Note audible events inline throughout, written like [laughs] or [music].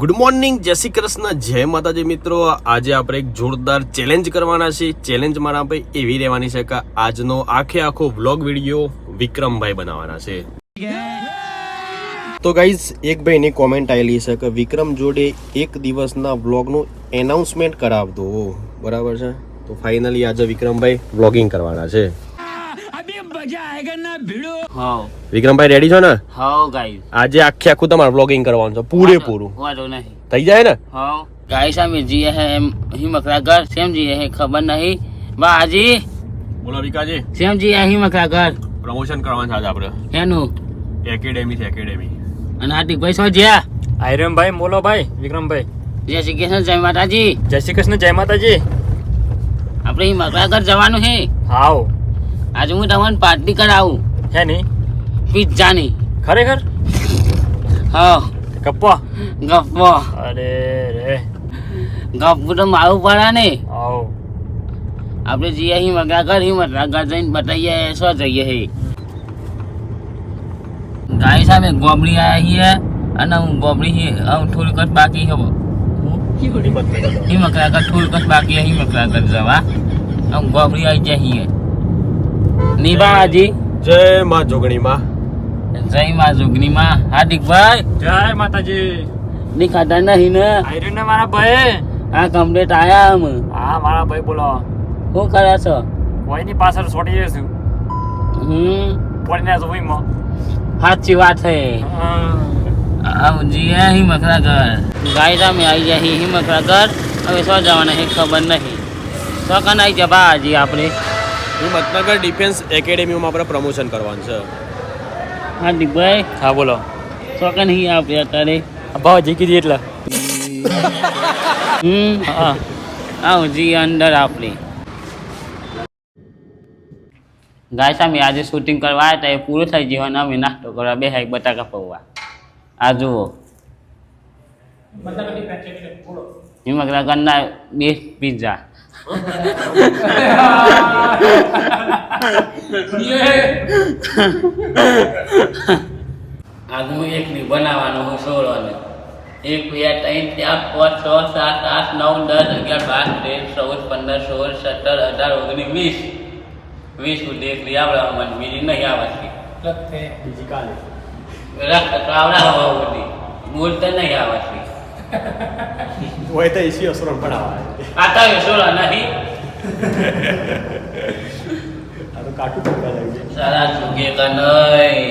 Good morning, જય શ્રી કૃષ્ણ, જય માતાજી મિત્રો. આજે આપણે એક જોરદાર ચેલેન્જ કરવાના છે. ચેલેન્જ મારા ભાઈ એવી રહેવાની છે કે આજનો આખે આખો વ્લોગ વીડિયો વિક્રમભાઈ બનાવવાના છે. તો ગાઈઝ એક ભાઈની કોમેન્ટ આવેલી છે કે વિક્રમ જોડે એક દિવસના વ્લોગનું એનાઉન્સમેન્ટ કરાવ દો બરાબર છે? તો ફાઇનલી આજે વિક્રમભાઈ વ્લોગિંગ કરવાના છે. વિક્રમભાઈ રેડી છો ને? હાઉ ગાઈસ આજે આખે આખું તમારે બ્લોગિંગ કરવાનું છે પૂરેપૂરું. વાંધો નહીં. થઈ જાય ને? હાઉ. ગાઈસ અમે જીએ હે એમ હિમકરા ઘર સેમ જીએ હે ખબર નહીં? બાજી બોલો વિકાજી. સેમ જીએ હિમકરા ઘર પ્રમોશન કરવાનું છે આજે આપણે. એનું? એકેડેમી છે એકેડેમી અને હાર્દિકભાઈ શું જ્યાં? આયરનભાઈ બોલો ભાઈ વિક્રમભાઈ. જય શ્રી કૃષ્ણ જય માતાજી. જય શ્રી કૃષ્ણ જય માતાજી. આપણે હિમકરા ઘર જવાનું છે હાવ આજે હું તમને પાર્ટી કરાવું. હે નહીં પિઝાની. ખરેખર? હા. ગપ્પો? ગપ્પો. અરે રે. ગપ્પો તો મારું પડે ને. આવ. આપણે જઈએ હિમકરા ઘર હિમકરા મગા જઈને બતાવીએ શું જઈએ હે. ગાય સામે ગોબડી આવ્યા છીએ અને હું ગોબડી હી હું થોડીક જ બાકી હો? હિમકરા ઘર થોડીક જ બાકી હે હિમકરા કર જવા. હું ગોબડી આવી જાય છીએ. નિભાજી જય માં જોગણીમાં. જય માં જોગનીમાં હાર્દિકભાઈ જય માતાજી. ની? ખાતા નહીં ને આયરન મારા ભાઈ? આ કમ્પ્લેટ આયા અમે. હા મારા ભાઈ બોલો. શું કરે છો? કોઈની પાછળ છોડી જઈશું હમ. પડીને જોઈમાં સાચી વાત છે જીયા હિમકરા ઘર ગાયરા મે આવી ગયા હી હિમકરા ઘર હવે સો જવાના હે ખબર નહીં. સો કન આવી જા બાજી આપણે? હિંમતનગર ડિફેન્સ એકેડેમીમાં આપણે પ્રમોશન કરવાનું છે. હા દીપભાઈ? હા બોલો. તો કન હી આપણે અત્યારે? ભાવ જી કીધી એટલે. હમ? હા. આવું જી અંદર આપણે ગાય સામે આજે શૂટિંગ કરવા આવ્યા હતા એ પૂરું થઈ ગયું અને અમે નાસ્તો કરવા બે હાઈ બટાકા પૌવા. આ જુઓ. હિમગ્રા ઘરના બે પિઝા આગનું એક ની બનાવવાનું હું સોળો ને એક બે ત્રણ ચાર પાંચ છ સાત આઠ નવ દસ અગિયાર બાર તેર ચૌદ પંદર સોળ સત્તર અઢાર ઓગણીસ વીસ. વીસ સુધી એક લઈ આવડે મને બીજી નહીં આવડતી બીજી કાલે. રખ તો આવડે હવા બધી. બોલતા નહીં આવડતી હોય તો એસી અસરણ બનાવવા આ તો સોળો નહીં. આ તો કાટુ ટૂંકા લાગી સારા જોગે કે નહીં.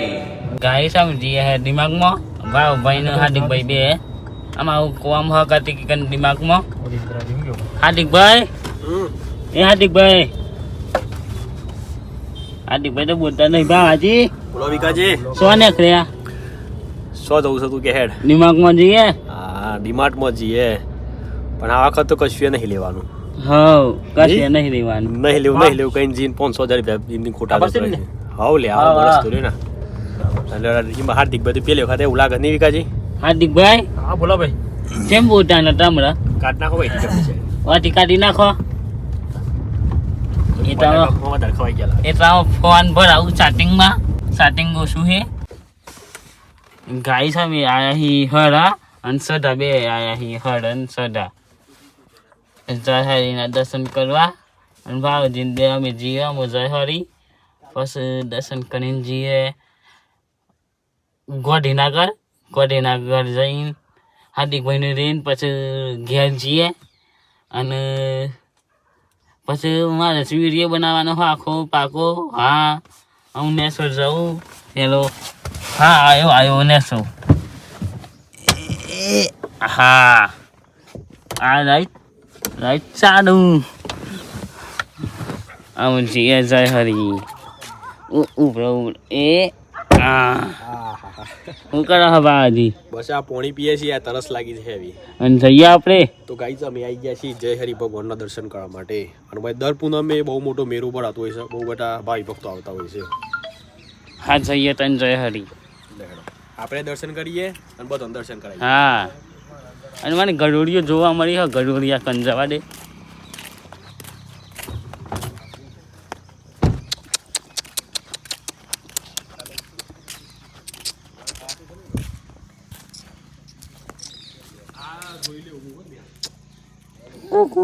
ગાય સમજી હે દિમાગમાં. ભાવ ભાઈ ને હાર્દિકભાઈ બે આમાં આવું કોમ હ કરતી કે દિમાગમાં? હાર્દિકભાઈ એ હાર્દિકભાઈ હાર્દિકભાઈ તો બોલતા નહીં ભાવાજી બોલો વિકાજી. શું ને ખર્યા સો જવું છે તું કે હેડ. દિમાગમાં જઈએ હા ડીમાર્ટમાં જઈએ પણ આ વખત તો કશું નહીં લેવાનું. હા કશું નહીં લેવાનું. નહીં લેવું નહીં લેવું કઈ જીન પાંચસો હજાર રૂપિયા એમની ખોટા ને? હાવ લે હા, આવો હા. વસ્તુ એટલે એમાં હાર્દિક તો પેલી વખત એવું લાગે નહીં વિકાજી હાર્દિકભાઈ હા બોલો ભાઈ. કેમ બોલતા નતા હમણાં? કાઢ નાખો ભાઈ વાટી કાઢી નાખો. એ તો લાગે. એટલે આમાં સ્ટાર્ટિંગમાં સ્ટાર્ટિંગ ઓછું હે. ગાય સામે આયા હી હરા અને સડા બે આયા હી હર અને સડા જયહરીના દર્શન કરવા. અને ભાવજીને બે અમે જઈએ અમે જયહરી પછી દર્શન કરીને જઈએ ગોઢીનગર ગોઢીનગર જઈને હાર્દિકભાઈને રહીને પછી ઘેર જઈએ અને પછી મારે વીડિયો બનાવવાનો આખો પાકો. હા, હું નેસોર જાઉં હેલો. હા, આવ્યો આવ્યો નેસો હા. આ રાઈટ. રાઈટ ચાલુ આવું છીએ જય હરી ઉભરો એ શું કરો હવાજી બસ આ પોણી પીએ છીએ આ તરસ લાગી છે એવી અને જઈએ આપણે? તો ગાઈઝ અમે આવી ગયા છીએ જય હરિ ભગવાનના દર્શન કરવા માટે. અને ભાઈ દર પૂનમે બહુ મોટો મેરુ ભરાતો હોય છે બહુ બધા ભાઈ ભક્તો આવતા હોય છે. હા જઈએ તને જય હરી. આપણે દર્શન કરીએ અને બધાને દર્શન કરાવીએ. હા. અને મને ગરોળીઓ જોવા મળી. હોય ગરોળિયા કંજાવા જવા દે. કુકુ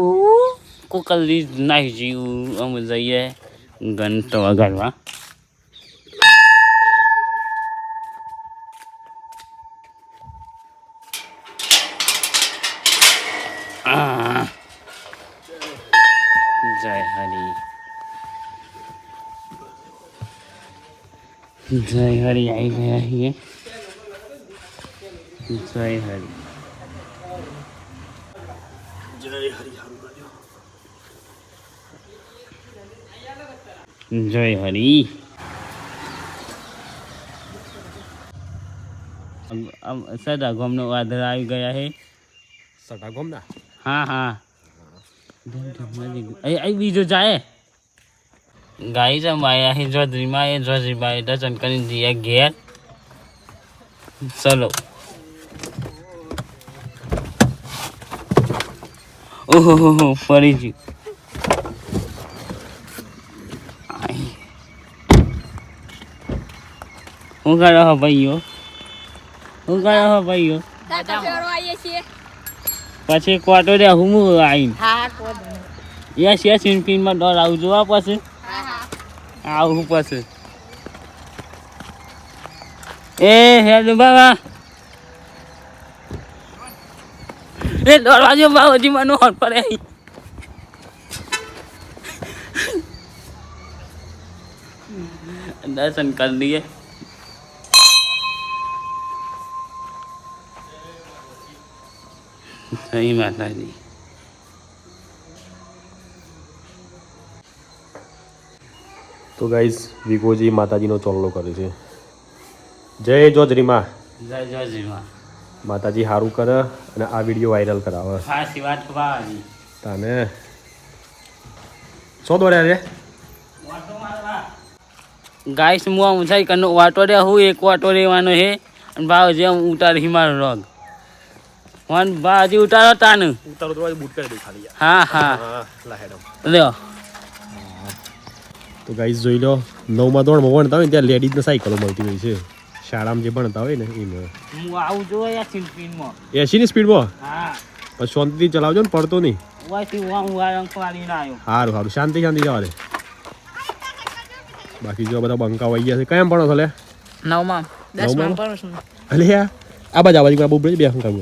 કુકલી નાખી જીવું. અમે જઈએ. ઘંટો વગાડવા આ. જય હરી જય હરી આવી ગયા છીએ. જય હરી. જય હરી આમ- આમ સદા ગામનો વાદળ આવી ગયા છે સદા ગોમના? હા હા. બીજો જાય. ગાઈ જમાયા હે જોધરીમાં એ જોધરીમાં દર્શન કરી દઈએ ઘેર. ચલો. ઓહો ફરી ગયું. હું કરો હો ભાઈઓ? હું કરો હો ભાઈઓ? પછી ક્વાર્ટર રે હું આવીને. યસ યસ ઇન્ફિનમાં ડોર આવજો પછી. આવું પછી. એ હેલો બાબા એ દરવાજો બાબા હજી મને હોટ પડે દર્શન કરી દઈએ જય માતાજી. તો ગાઈઝ વિકોજી માતાજીનો ચોલ્લો કરે છે. જય જોજરીમાં. જય જોજીમાં માતાજી સારું કરે અને આ વીડિયો વાયરલ કરાવે. ખાસી વાત બાબાજી તને. શું દોડ્યા રે ગાઈસ હું આમ છે કરનો વાટો રે હું એક વાટો રેવાનો હે અને ભાવ જે આમ ઉતાર હિમાર રોગ. વન બાજી ઉતારો તાન. ઉતારો તો બૂટ કરી દે ખાલી હા હા. હા લ્યો. તો ગાઈઝ જોઈ લો નવમાં ધોરણમાં ભણતા હોય ને ત્યાં લેડીઝને સાયકલો મળતી હોય છે. શાળામાં જે ભણતા હોય ને એમાં હું આવું જોઈ આ સિલ્પિનમાં એસીની સ્પીડમાં હા. પછી શાંતિથી ચલાવજો ને પડતો નહીં. હું હું સારું સારું શાંતિ શાંતિ જવા દે. બાકી જો બધા બંકા વહી ગયા છે. કેમ ભણો છો લે? નવમાં. દસમાં? ભણું છું. અલે આ આ બાજુ આ બાજુ બહુ બે શું કામ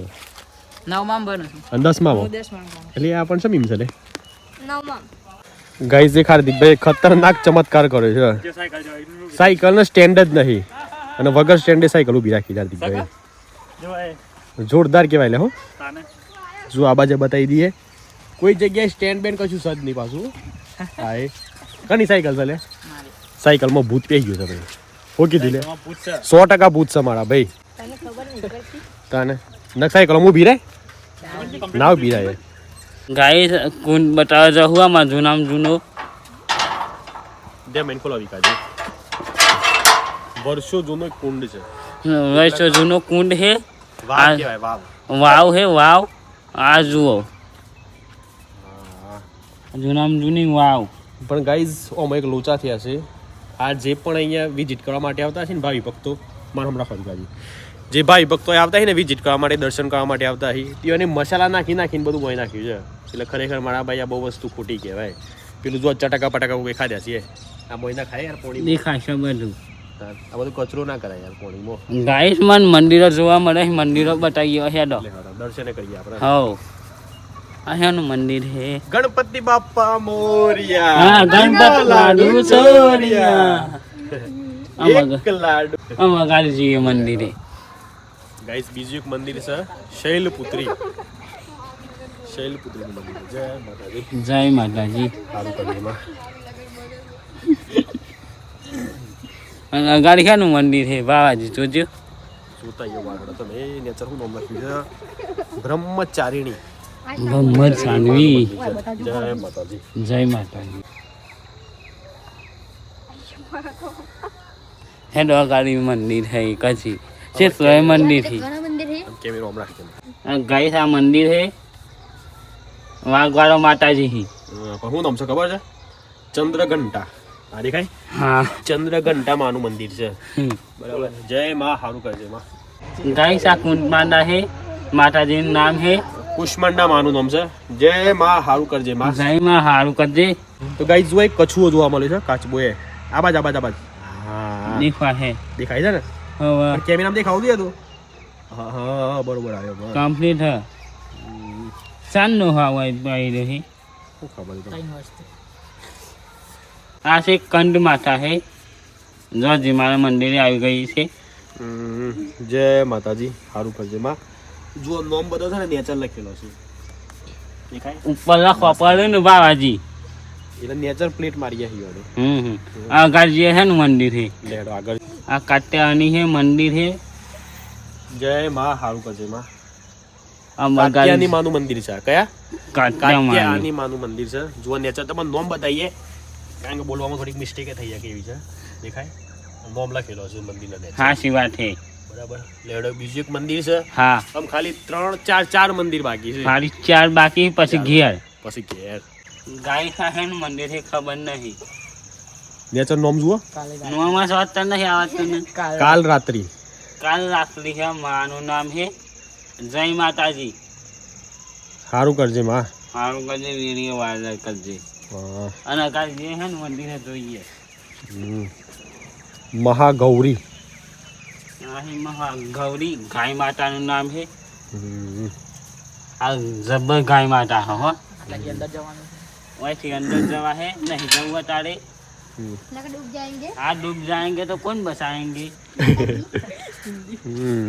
નવમાં ભણું છું. અને દસમાં હું એટલે આ પણ સમીમ છે લે? નવમાં. ગાઈઝ જે હાર્દિકભાઈ ખતરનાક ચમત્કાર કર્યો છે. જે સાયકલ જો નો સ્ટેન્ડ જ નહીં. અને વગર સ્ટેન્ડે સાયકલ ઊભી રાખી છે હાર્દિકભાઈ જોરદાર કહેવાય લે હો. જો આ બાજુ બતાવી દઈએ. કોઈ જગ્યાએ સ્ટેન્ડ બેન કશું સજ નહીં પાછું. હા એ. કની સાયકલ છે લે? સાયકલમાં ભૂત પી ગયું છે ભાઈ. હો કીધું લે? સો ટકા ભૂત છે મારા ભાઈ. તને નક સાયકલ હું ભીરાય ના ભીરાય ગાઈસ કુંડ બતાવે છે હું આમાં જૂનામાં જૂનો. બે મહિને ખોલાવી કાઢી વર્ષો જૂનો કુંડ છે. વર્ષો જૂનો કુંડ હે વાવ કહેવાય વાવ. વાવ હે વાવ. આ જુઓ. જૂનામાં જૂની વાવ. પણ ગાઈઝ ઓમાં એક લોચા થયા છે. આ જે પણ અહીંયા વિઝિટ કરવા માટે આવતા છે ને ભાવિ ભક્તો મારો હમણાં ફરકાજી જે ભાઈ ભક્તો આવતા ને વિઝિટ કરવા માટે દર્શન કરવા માટે આવતા છે તેઓને મસાલા નાખી નાખીને બધું મોઈ નાખ્યું છે. એટલે ખરેખર મારા ભાઈ આ બહુ વસ્તુ ખોટી કહેવાય. પેલું જો ચટાકા પટાકા કોઈ ખાધ્યા છે આ મોઈના ખાય યાર પોણી. ખાશે બધું આ બધું કચરો ના કરાય યાર પોણીમાં ગાઈસ મન મંદિરો જોવા મળે મંદિરો બતાવી હેડો. દર્શન કરીએ આપણે. હા અહીંયાનું મંદિર હે. ગણપતિ બાપા મોરિયા. હા ગણપત લાડુ ચોરિયા. આમાં લાડુ. ગાડી જઈએ મંદિરે. ગાઈસ બીજું એક મંદિર છે શૈલપુત્રી. શૈલપુત્રીનું મંદિર જય માતાજી. જય માતાજી. અને અગાડી ક્યાંનું મંદિર છે બાવાજી જોજો. જોતા આવ્યો વાગડો તમે એ નેચર હું નામ લખ્યું છે? બ્રહ્મચારિણી. બ્રહ્મદ જય માતાજી. જય માતાજી. હેડો અગાડી મંદિર છે કચ્છી છે મંદિર મંદિરથી. ગાઈસ આ મંદિર છે. વાઘવાળો માતાજી છે. શું નામ છે ખબર છે? ચંદ્રઘંટા. આ દેખાય? હા. ચંદ્રઘંટા માનું મંદિર છે. બરાબર. જય માં સારું કરજે માં. ગાઈસ આ કુંડ બાંધા માતાજીનું નામ છે. કુષ્માંડા માનું નામ છે. જય માં હારું કરજે માં. જયમાં સારું કરજે. તો ગાઈ જો એક કછુઓ જોવા મળે છે કાચબો એ આબાજ આબાજ આબાજ. હા દેખવા હે દેખાય છે ને? કેમેરામાં દેખાવું દે તો. હા હા બરોબર આવ્યો કમ્પ્લીટ હે. સાંજનો હવા આવી રહી ખબર છે? આ છે કંડ માતા છે. જોજી મારા મંદિરે આવી ગઈ છે. જય માતાજી હારું કરજે માં. જો નોમ બધો છે ને નેચર લખેલો છે. દેખાય? ઉપર લખવા પડે ને બાવાજી એટલે નેચર પ્લેટ મારી ગયા હિવાડે હમ હમ. આ છે ને મંદિર છે લેડો આગળ. આ કાત્યાની છે મંદિર છે જય માં હારું કરજે માં. કાત્યાની માનું મંદિર છે. આ કયા કાત્યાની માનું મંદિર છે. જો નેચર તમને નોમ બતાવીએ. કારણ કે બોલવામાં થોડીક મિસ્ટેક થઈ જાય કેવી છે. દેખાય? નોમ લખેલો છે મંદિરના હા શિવા છે બરાબર. લેડો બીજું એક મંદિર છે. હા. આમ ખાલી ત્રણ ચાર ચાર મંદિર બાકી છે. મારી ચાર બાકી પછી ઘેર. પછી ઘેર. ગાય સાથે ને મંદિર હે ખબર નહીં. નેચર નોમ જુઓ. નોમાં સ્વાતર નહીં આવતું ને કાલ રાત્રિ. કાલ રાત્રિ. છે માનું નામ હે. જય માતાજી. સારું કરજે માં. સારું કરજે વીડિયો વાયરલ કરજે. અને કાલ જે છે ને મંદિરે જોઈએ. મહાગૌરી મહાગૌરી. અહીં મહા ગૌરી ગાય માતાનું નામ છે આ જબર ગાય માતા હે હો. એટલે અંદર જવાનું वैसे अंदर जवा है नहीं जरूरत तारे लग डूब जाएंगे आज डूब जाएंगे तो कौन बचाएंगे હમ.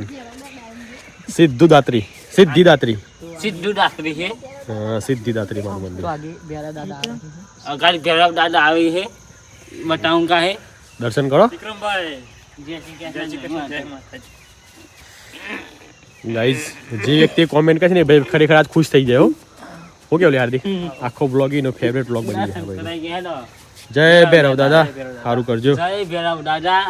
સિદ્ધુદાત્રી સિદ્ધિદાત્રી सिद्धू डाक्टरी है હા, સિદ્ધિદાત્રી માનું મંદિર તો આગે બેરા દાદા આવે છે. अगर भैरव दादा आई है बताऊंगा है દર્શન કરો વિક્રમભાઈ जय श्री જય શ્રી કૃષ્ણ જય कृष्ण માતાજી ગાઈઝ જે વ્યક્તિ કોમેન્ટ કરે છે ને ભાઈ ખરેખર આજ ખુશ થઈ જાય હું કેવું હાર્દિક આખો બ્લોગ એનો ફેવરેટ બ્લોગ બની [laughs] જાય ભાઈ જય ભૈરવ દાદા. સારું કરજો. જય ભૈરવ દાદા.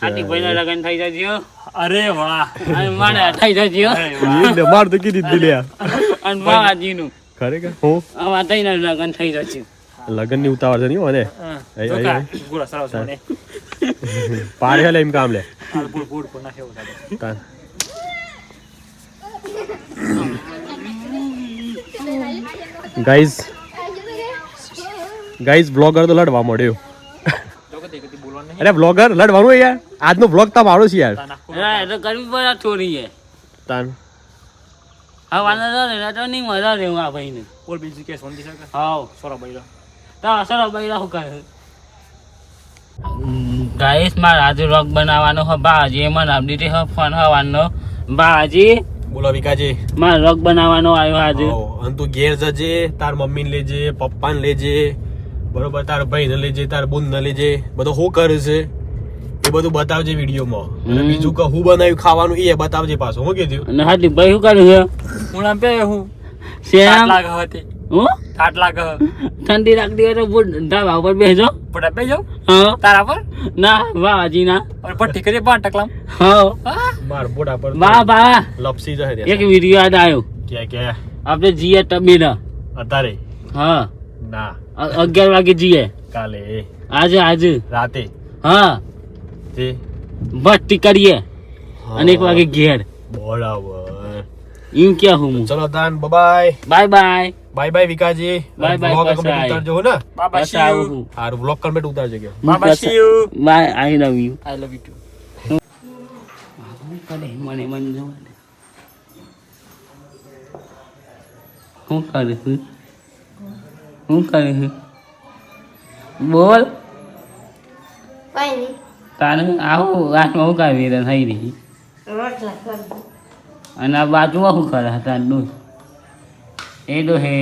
હાર્દિક ભાઈ લગન થઈ જજો. અરે વાહ. મારે થઈ જજો. એ માર તો કીધી દીધી અને માવાજી નું ખરેખર? હું. આ થઈ ના લગન થઈ જજો લગનની ઉતાવળ છે નહીં મને. [laughs] પારે લે એમ કામ લે. [laughs] ગાઈઝ ગાઈઝ બ્લોગર તો લડવા મળ્યો. અરે બ્લોગર લડવાનું યાર. આજનો બ્લોગ તો મારો છે યાર. હા, એ તો કરવી પડે થોડી છે તાન. હવે વાંધો ને તો નહીં મજા રહેવું આ ભાઈને. બોલ બીજું કે સોંધી શકે? હા સોરા બૈરા. તા સોરા બૈરા શું કરે? ગાઈસ મારે આજે રોગ બનાવવાનો હો બાજી એમાં નામ દીધી હો ફોન હવાનો. બાજી બોલો વિકાજી મારે રગ બનાવવાનો આવ્યો આજે. અને તું ઘેર જજે તાર મમ્મીને લેજે પપ્પાને લેજે બરોબર તાર ભાઈને લેજે તાર બુનને લેજે બધો શું કરે છે એ બધું બતાવજે વિડીયોમાં. અને બીજું કે હું બનાવ્યું ખાવાનું એ બતાવજે પાછું શું કીધું? અને હાજી ભાઈ શું કર્યું છે? હું આમ પે હું. શેમ લાગે હતી હું? ઠાટ લાગે. ઠંડી રાખતી હોય તો બુટ ધાબા ઉપર બેસો પટા બેસો હા. તારા પર? ના બાજી ના પર પટ્ટી કરી પાંચ ટકલામ. હા. માર બોડા પર વાહ વાહ લપસી જશે એક વીડિયો યાદ આવ્યો. કે કે આપણે જીએ ટબી ના અત્યારે હા. ના. અગિયાર વાગે જીએ કાલે. આજે આજે. રાતે. હા. તે? ભટ્ટી કરીએ. અને એક વાગે ઘેર. બરાબર. એમ ક્યાં હું? ચલો દાન bye bye bye bye bye વિકાસજી. Bye bye blog comment ઉતારજો હો ને. બાય બાય સી યુ હારું બ્લોગ કમેન્ટ ઉતારજો કે. Bye bye see you bye I love you I love you too કરે મને કરે બોલ. તારે આવું રાતમાં હું કાઢી રહ્યા થઈ રહી. અને આ બાજુમાં શું કરે હતા ડોસ એ તો હે.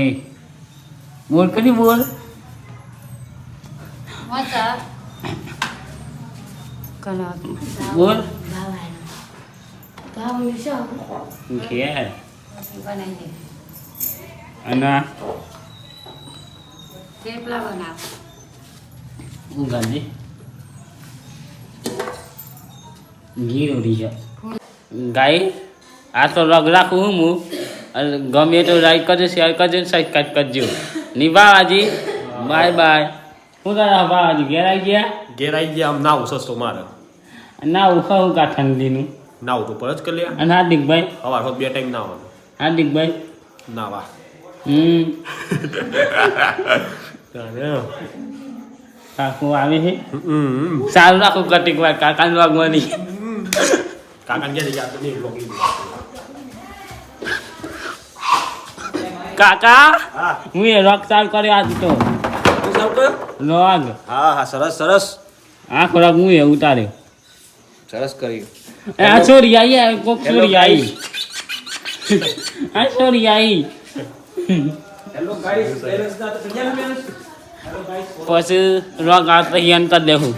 બોલ કરી બોલ? બોલ. ઘેર. અને? થેપલા બનાવ. હું ગાંધી ઘી રોટી ગાય આ તો રગ રાખું હું ગમે તો લાઈક કરજો શેર કરજો ને સબસ્ક્રાઈબ કરજો. નિભાવાજી બાય બાય. શું તારા બાવાજી ઘેર આવી ગયા? ઘેર આવી ગયા આમ ના સસ્તો મારે. ના ઉખા કા ઠંડીનું? નાવ તો પર જ કરી લે. અને હાર્દિકભાઈ સવાર હોત બે ટાઈમ ના નાવાનું હાર્દિકભાઈ નાવા હમ. કાકુ આવે છે હમ. સારું રાખું કટીક વાર કાકાને વાગવાની. કાકા ગયા કાકા? હું. એ રોક ચાલ કર્યો આજ તો. રોગ હા હા સરસ સરસ. આ ખોરાક હું એ ઉતાર્યો. સરસ કર્યું એ આ છોરી આવી આ કોક છોરી આવી [laughs] આ છોરી આવી પછી રોગ આ તૈયાર કરી દેવું